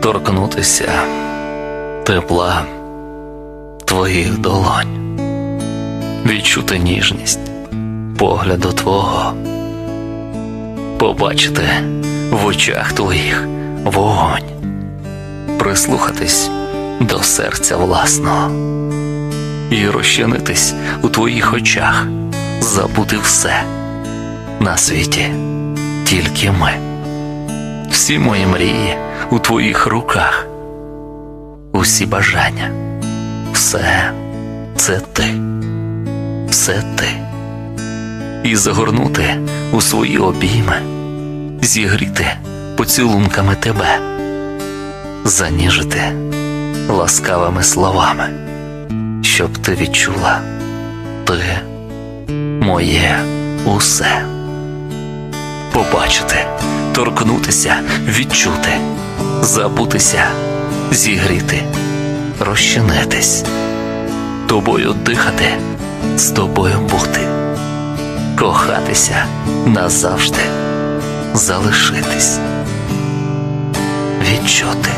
торкнутися тепла твоїх долонь, відчути ніжність погляду твого, побачити в очах твоїх вогонь, прислухатись до серця власного і розчинитись у твоїх очах, забути все на світі, тільки ми. Всі мої мрії. У твоїх руках, усі бажання, все це ти, все ти. І загорнути у свої обійми, зігріти поцілунками тебе, заніжити ласкавими словами, щоб ти відчула ти моє усе побачити, торкнутися, відчути, забутися, зігріти, розчинитись, тобою дихати, з тобою бути, кохатися назавжди, залишитись, відчути.